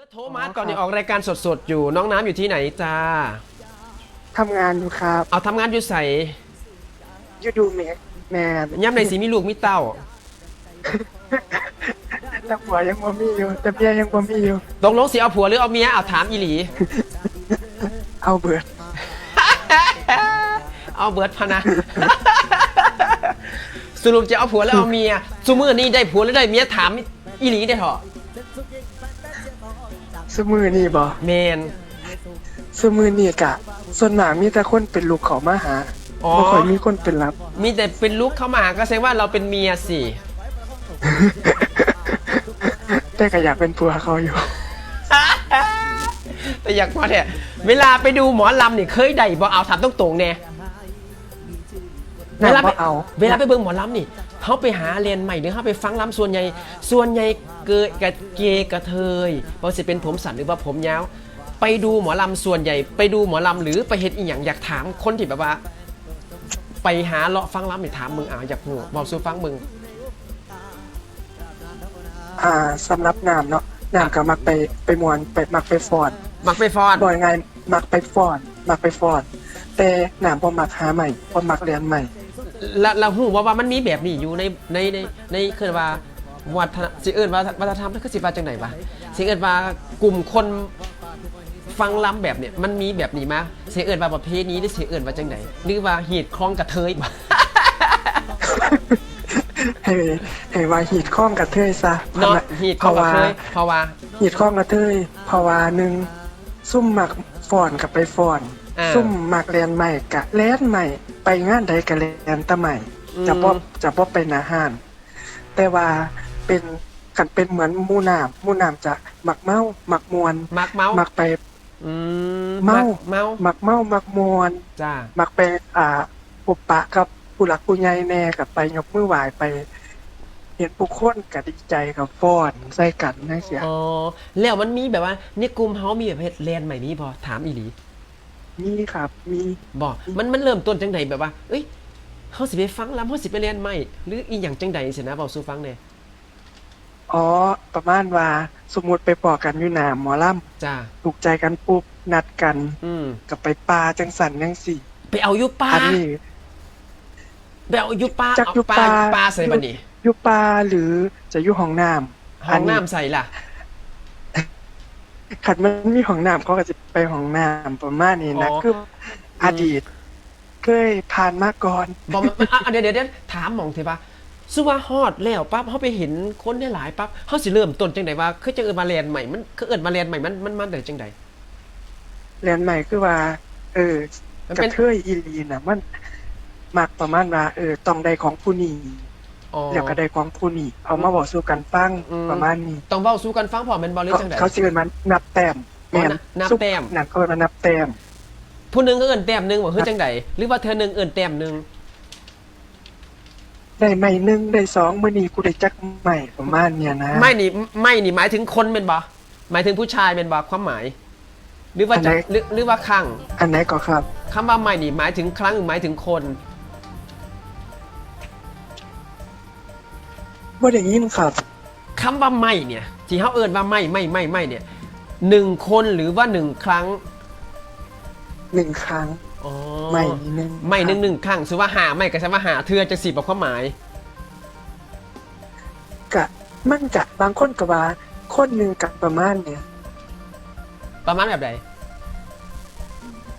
อโทรมาก่อนนี่ออกรายการสดๆ อยู่น้องน้ำอยู่ที่ไหนจ้า ทำงานอยู่ครับเอาทำงานอยู่ใส่อยู่ดูแม่แม่ย่ำในสีมีลูกมีเต้าแต่ผัวยังบ่มีอยู่ แต่เมียยังบ่มีอยู่ ตกลงสิเอาผัวหรือเอาเมียเอาถามอีหลี เอาเบิดเอาเบิร์ดพะนะ สรุปจะเอาผัวแล้วเอาเมียซูมือนี่ได้ผัวหรือได้เมียถามอีหลีได้เถอะ สมือนี่บ่เมนสมือนี่กะ ส่วนมากมีแต่คนเป็นลูกเขามาหาอ๋อ บ่ค่อยมีคนเป็นรับ มีแต่เป็นลูกเข้ามาก็แสดงว่าเราเป็นเมียสิ แต่ก็อยากเป็นผัวเขาอยู่ แต่อยากมาเนี่ยเวลาไปดูหมอลำนี่เคยได้บ่เอาถามตรงๆแน่เวลาไปน่าบ่เอา เวลาไปเบิ่งหมอลำนี่เขาไปหาเรียนใหม่หรือเขาไปฟังลำส่วนใหญ่ส่วนใหญ่เกยกะเกยกระเทยว่าสิเป็นผมสั้นหรือว่าผมยาว ไปดูหมอลำส่วนใหญ่ ไปดูหมอลำหรือไปเฮ็ดอีหยังอยากถามคนที่แบบว่า ไปหาเลาะฟังลำนี่ถามมึงอ่าอยากหูบอกสู้ฟังมึง อ่าสำหรับน้ำเนาะน้ำก็มักไปไปมวนไปมักไปฟอนมักไปฟอนบ่ยังไงมักไปฟอนมักไปฟอนแต่น้ำบ่มักหาใหม่บ่มักเรียนใหม่แล้วเราหูว่าว่ามันมีแบบนี้อยู่ในในในในคือว่า วัฒนสิเอิญว่าวัฒนธรรมนั่นคือสิว่าจังไหนวะสิเอิญว่ากลุ่มคนฟังล้ำแบบเนี่ยมันมีแบบนี้มาสิเอิญว่าประเภทนี้หรือสิเอิญว่าจังไหนหรือว่าเหตุคล้องกระเทยบ่ให้ให้ว่าหีดข้องกับเทยซะเนาะเหตุคล้องกระเทยเพราะว่าหีดข้องกับเทยเพราะว่าหนึ่งซุ่มมักฟอนกับไปฟอนอ่าซุ่มมักเรียนใหม่กะเรียนใหม่ไปงานใดกะเรียนแตะใหม่อืมจะบ่จะบ่เป็นอาหารแต่ว่า เป็นกันเป็นเหมือนหมู่น้ำหมู่น้ำจะมักเมามักมวนมักเมามักไปอืมเมาเมามักเมามักมวนจ้ามักไปอ่าปุบปะกับผู้หลักผู้ใหญ่แน่กับไปยกมือไหว้ไป เห็นผู้คนก็ดีใจกับฟ้อนใส่กันนั่นเสียอ๋อแล้วมันมีแบบว่าในกลุ่มเฮามีแบบเฮ็ดแลนด์ใหม่มีบ่ถามอีหลีมีครับ มีบอกมันมันเริ่มต้นจังใดแบบว่า เอ้ยเขาสิไปฟังลำเขาสิไปเรียนใหม่หรืออีหยังจังใดสินะบอกสู้ฟังเนี่ย อ๋อ ประมาณว่าสมมุติไปปอกันอยู่หน้าหมอลจ้าำถูกใจกันปุ๊บนัดกันอืม กับไปปลาจังสันจังสี่ไปเอาอยุปลาอันนี้ ไปเอาอยุปลาจักเอาอยู่ปลาปลาปลาใส่บันนี่อยู่ปลาหรือจะอยู่ห้องน้ำห้องน้ำใส่ล่ะ ขัดมันมีห้องน้ำเขาก็จะไปห้องน้ำประมาณนี้นะอ๋อ คืออดีต เคยผ่านมาก่อน บอกมันอะเดี๋ยวเดี๋ยวเดี๋ยวถามหมองเถอะปะ สู้ว่าฮอดแล้วปั๊บเขาไปเห็นคนได้หลายปั๊บเขาสิเริ่มต้นจังใดว่าคือจังเอิญมาเรียนใหม่มันคือเอิญมาเรียนใหม่มันมันมันได้จังใดเรียนใหม่คือว่า เออมันกเป็ระนเทยอีหลีน่ะ มันมักประมาณว่าเออต้องได้ของผู้นี้อ๋อแล้วก็ได้ของผู้นี้เอามาบอกสู่กันฟังอืมประมาณนี้ต้องเว้าสู้กันฟังพอแมันบอลหรือเขาจังใดเขาสิเอิ้นมันนับแต้มอ๋อแม่นนับซุปแต้มนั่นเขาเอิ้นว่านับแต้มผู้หนึงก็เอิญแต้มหนึงบอกคือจังใดหรือว่าเธอหนึงเอิญแต้มหนึง ได้ใหม่หนึ่งได้สองมื้อนี้กูได้จักใหม่ประมาณเนี้ยนะไม่นี่ไม่นี่หมายถึงคนเป็นบ่หมายถึงผู้ชายเป็นบ่ความหมาย หรือว่าจะหรือหรือว่าครั้งอันไหนก็ครับคำว่าไม่นี่หมายถึงครั้งหรือหมายถึงคนบ่ได้ยินครับคำว่าไม่เนี่ยที่เขาเอิญว่าไม่ไม่ไม่ไม่เนี่ยหนึ่งคนหรือว่าหนึ่งครั้งหนึ่งครั้งอ๋อ ไม่หนึ่งไม่หนึ่งหนึ่งครั้งถือว่าหาไม่ก็ใช่ว่าหาเธอจะสิบบอกความหมาย กะมันกะบางคนก็ว่า คนหนึ่งกับประมาณเนี่ย ประมาณแบบใด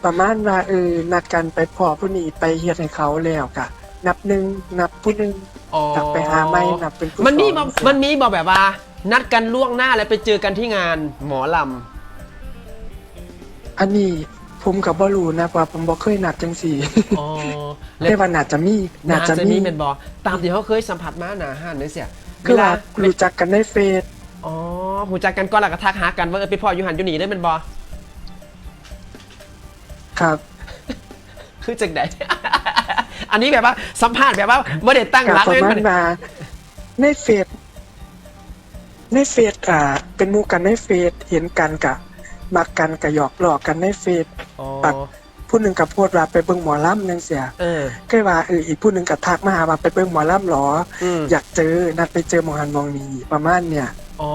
ประมาณว่าเออนัดกันไปพอผู้นี้ไปเฮ็ดให้เขาแล้วกะ นับหนึ่งนับผู้หนึ่งอ๋อกลับไปหาไม่นับเป็นผู้มันมีสบอองกมันมีบอกแบบว่า นัดกันล่วงหน้าแล้วไปเจอกันที่งานหมอลอันนี้ ผมกับบ่รู้นะว่าผมบ่เคยนัดจังสี่ำอ๋อแล้วแต่ว่าน่าจะมีน่าน่าจะจะมีมีเป็นบอตามที่เขาเคยสัมผัสมาหนาห้านเนี่ยเสียคือว่าเวลารู้จักกันในเฟซอ๋อหูจักกันก่อนหลักกระทักหากันว่าเออไปพ่ออยู่หันอยู่หนีได้เป็นบอครับ คือจังไดอันนี้แบบว่าสัมภาษณ์แบบว่าไม่ได้ตั้งกะรักประเลยมามัณนว่าในเฟซในเฟซกะเป็นหมู่กันในเฟซเห็นกันกะมักกันกะหยอกหลอกกันในเฟซ อ๋อปักผู้หนึ่งกับพูดว่าไปเบิ่งหมอลำจังเสียเออ ก็ว่าเอออีกผู้หนึ่งกับทักมาหาว่าไปเบิ่งหมอลำหรอ อืม อยากเจอนัดไปเจอหมอหันหมองนี้ประมาณเนี่ย อ๋อ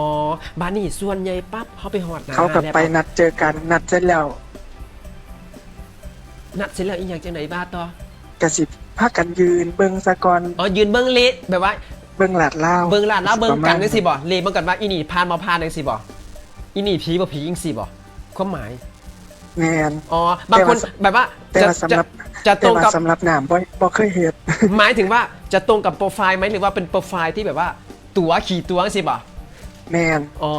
บานี่ส่วนใหญ่ปั๊บเขาไปหอดหนาเขากับแล้วไปนัดเจอกันนัดเสร็จแล้วนัดเสร็จแล้วอีกอย่างจังไหนบ้าต่อกระสิบพากันยืนเบิ่งสะกอนอ๋อยืนเบิ้งเลดแบบว่า เบิ่งหลาดเล่าวเบิ้งลาดแล้วเบิ้งกันประมาณจังสิบ่เลดเบิ้งกันว่าอีนี่พานมาพานจังสิบ่อีนี่ผีบ่ผีจังสิบ่ความหมาย แมน อ๋อบางคนแต่ว่า แบบว่าแต่จะว่าสำหรับจะจะตแต่รงว่ากับสำหรับหนามบ่บ่เคยเห็นหมายถึงว่าจะตรงกับโปรไฟล์ไหมหรือว่าเป็นโปรไฟล์ที่แบบว่า ตั๋วขี่ตั๋วจังสิบ่แมนอ๋อ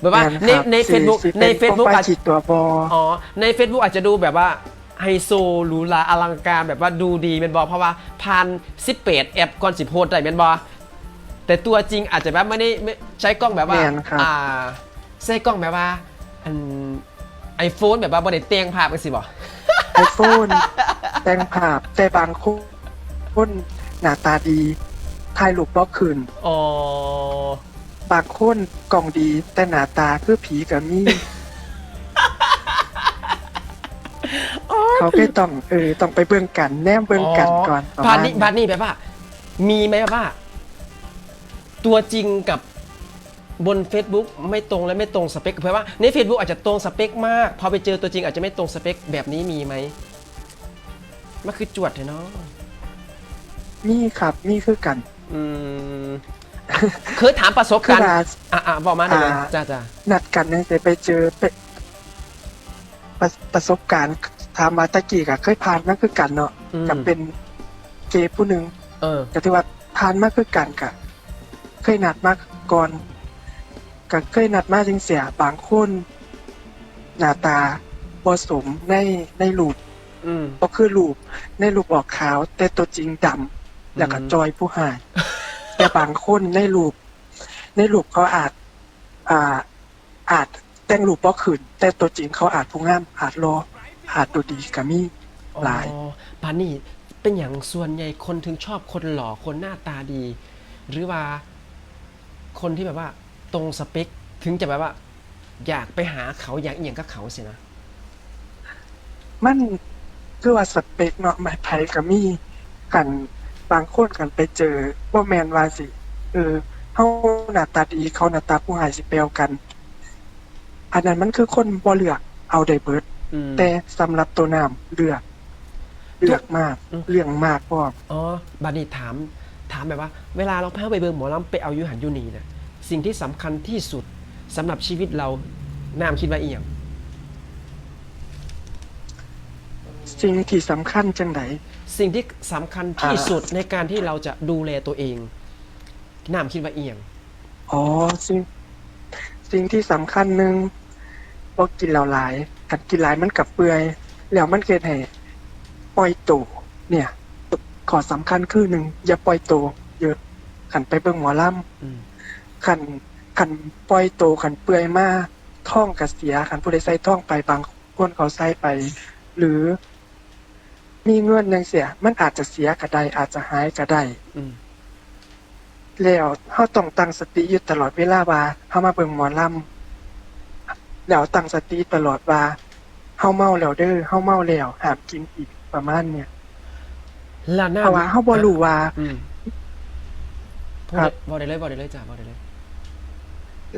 แบบว่าแมในครับในสิ Facebook สิในป็ Facebook โปรไฟอาจล์ขีดตัวบออ๋อ ใน Facebook อาจจะดูแบบว่าไฮโซหรูหราอลังการแบบว่าดูดีเป็นบอเพราะว่าพันสิบเปดแอปก่อนสิโพสได้เป็นบอแต่ตัวจริงอาจจะแบบไม่ได้ไม่ใช้กล้องแบบว่าแม่นครับอ่า ใช้กล้องแบบว่าอัน ไอโฟนแบบว่าบนเนเตียงภาพกันสิบอไอโฟนแต่งภาพแต่บางคนหน้าตาดีถ่ายรูปบ่คืนอ๋อบางคนกล่องดีแต่หน้าตาคือผีกับมีเขาก็ต้องเออต้องไปเบิ่งกัน แนมเบิ่งกันก่อนประบามาทณนี้บาทนี้แบบว่า มีไหมแบบว่า ตัวจริงกับ บน Facebook ไม่ตรงและไม่ตรงสเปคเพราะว่าใน Facebook อาจจะตรงสเปคมากพอไปเจอตัวจริงอาจจะไม่ตรงสเปคแบบนี้มีไหมมันคือจวดเลยเนาะมีครับมีคือกันอืมเคยถามประสบคือการณ์ว่า อะอะบอกมาหน่อยเลยอ่า จ้าจ้านัดกันเนี่ยจะไปเจอไปประประสบการณ์ถามมาตะกี้ก็เคยผ่านมาคือกันเนาะอืมกับเป็นเกย์ผู้หนึ่งเออ ก็ถือว่าผ่านมาคือกันกะ เคยนัดมาก่อน ก็เคยนัดมาจริงเสียบางคนหน้าตาบ่สมในในรูปอืม ก็คือรูปในรูปออกขาว แต่ตัวจริงดำแล้วก็อืมจอยผู้หาย แต่บางคนในรูป ในรูปเขาอาจ อ่า อาจแต่งรูปบ่ขึ้นแต่ตัวจริงเขาอาจผู้งามอาจรออาจดูดีก็มีหลาย อ๋อปานนี่เป็นอย่างส่วนใหญ่คนถึงชอบคนหล่อคนหน้าตาดี หรือว่า คนที่แบบว่า ตรงสเปคถึงจะแบบว่า อยากไปหาเขาอยากเอียงกับเขาสินะมันคือว่าสเปคเนาะหมายไผก็มีกันบางคนกันไปเจอบ่แมนว่าสิเออเฮาหน้าตาดีเขาหน้าตาผู้หายสิแปลวกัน อันนั้นมันคือคนบ่เลือกเอาได้เบิด อืม แต่สำหรับตัวน้ำเลือก เลือกมากอืม เรื่องมากพร้อมอ๋อบานี่ถาม ถามแบบว่า เวลาเราพาไปเบิงหมอลำไปเอาอยุหันอยูนีนะ สิ่งที่สำคัญที่สุดสำหรับชีวิตเราน้ำคิดว่าอีหยังสิ่งที่สำคัญจังไดสิ่งที่สำคัญที่อ่าสุดในการที่เราจะดูแลตัวเองน้ำคิดว่าอีหยังอ๋อสิ่งสิ่งที่สำคัญหนึ่งบ่กินเหล้าหลายกันกินหลายมันกับเปื่อยแล้วมันเกิดให้ปล่อยตัวเนี่ยขอสำคัญคือหนึ่งอย่าปล่อยตัวเยอะขันไปเบิ่งหมอลอืมำ ขันขันปล่อยตัวขันเปื่อยมากท่องกระเสียขันผู้ใดใส่ท่องไปบางคนเขาใส่ไป หรือ มีเงินยังเสีย มันอาจจะเสียก็ได้อาจจะหายก็ได้อืมแล้วเฮาต้องตั้งสติอยู่ตลอดเวลาว่าเฮามาเบิ่งหมอลำแล้วตั้งสติตลอดว่าเฮาเมาแล้วเด้อเฮาเมาแล้วห้ามกินอีกประมาณเนี่ยแล้วน้ำเพราะว่าเฮาบ่รู้ว่าอืมพูดครับบอกได้เลยบอกได้เลยจ้าบอกได้เลย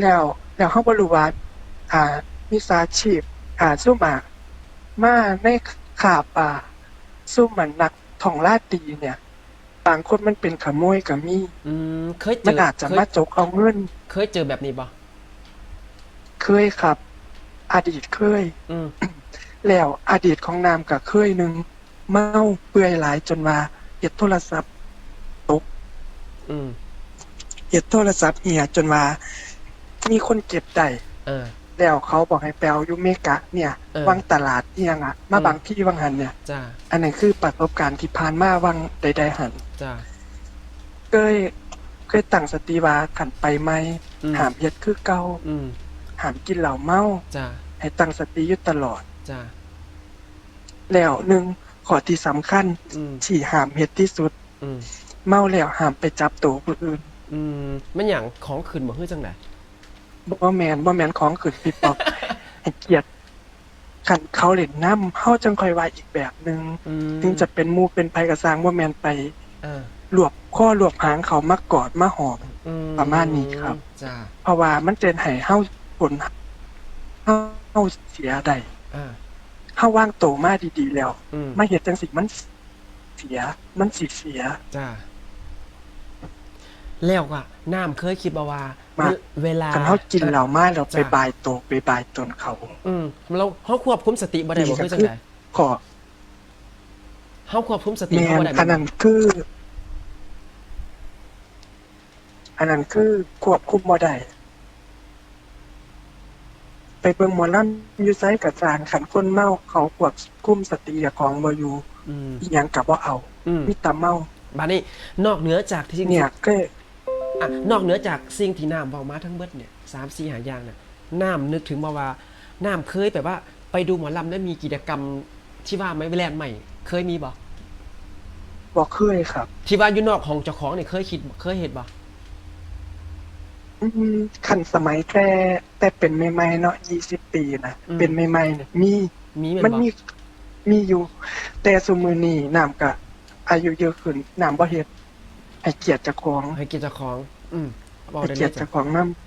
แล้วแล้วเฮาบ่รู้ว่าอ่ามิสาชีพอ่าซุ่มอะมาในขาบอ่าซุ่มมันนักท่องลาดดีเนี่ยบางคนมันเป็นขโมยก็มีอืมเคยเจมันออาจจะเคยมาจกเอาเงิน เคยเจอแบบนี้ปะเคยครับ อดีตเคย อืมแล้วอดีตของนามกับเคยหนึ่งเมาเปื่อยหลายจนว่าเฮ็ดโทรศัพท์ตกอืมเฮ็ดโทรศัพท์เหียจนว่า มีคนเก็บได้เออ แล้วเขาบอกให้แปลอยู่เมกะเนี่ยเออ วังตลาดเอียงอะมาอืมบางพี่วังหันเนี่ย จ้าอันนั้นคือประสบการณ์ที่ผ่านมาวังใดๆหันจ้าเคยเคยตั้งสติว่าขันไปไหมอืมหามเฮ็ดคือเก่าอืมหามกินเหล้าเมา จ้าให้ตั้งสติอยู่ตลอด จ้าแล้วหนึ่งข้อที่สำคัญอืมที่หามเฮ็ดที่สุด อืมเมาแล้วห้ามไปจับตัวผู้อื่น อืมมันอย่างของขืนบ่ฮื้อจังได บ่แมนบ่แมนของขึ้นปิดปอกให้เกียรติคันเขาเล่นน้ำเฮาจังค่อยว่าอีกแบบหนึงอืมถึงจะเป็นหมู่เป็นภัยกระสร้างบ่แมนไปเออรวบข้อรวบหางเขามากอดมาหอม อืประมาณนี้ครับ จ้าเพราะว่ามันเจนให้เฮาผลเฮาเฮาเสียได้อ่าเฮาว่างโตมาดีๆแล้ว อืมมาเฮ็ดจังสิมันเสีย มันสิเสีย จ้า แล้วก็น้ำเคยคิดบ่ว่ามา เวลาคันเฮากินเหล้ามาแล้วไปจ้ะบายโตไปบายตนเขาอืมเราเฮาควบคุมสติบ่ได้บ่นี่ก็คือจังคือไดขอเฮาควบคุมสติแมเฮานบ่ได้อันนั้นคือ อันนั้นคือควบคุมบ่ได้ไปเบิ่งหมอลำอยู่ไสกับจานขันคนเมาเขาควบคุมสติเจ้าของบ่อยู่อืม อีหยังก็บ่เอาอืม มีแต่เมา บัดนี้นอกเหนือจากที่ เนี่ยก็ อะนอกเหนือจากสิ่งที่น้ำเว้ามาทั้งเบิดเนี่ย3 4หาอย่างน่ะน้ำนึกถึงมาว่าน้ำเคยแบบว่า ไปดูหมอลำแล้วมีกิจกรรมที่ว่าไหม่แลนด์ใหม่ เคยมีบ่บ่เคยครับ ที่ว่าอยู่นอกของเจ้าของเนี่ยเคยคิดบ่เคยเห็นบ่อืมคันสมัยแต่แต่เป็นใหม่ๆเนาะ20ปีนะเป็นใหม่ๆเนี่ยมีมีแม่นมันบ่มีมีอยู่ แต่ซุมือนี้น้ำก็อายุเยอะขึ้นน้ำบ่เฮ็ด ให้เกียรติเจ้าของให้กิจเจ้าของ อืมบอกให้ได้เกีเลยยรติจ้ะ เจ้าของนำ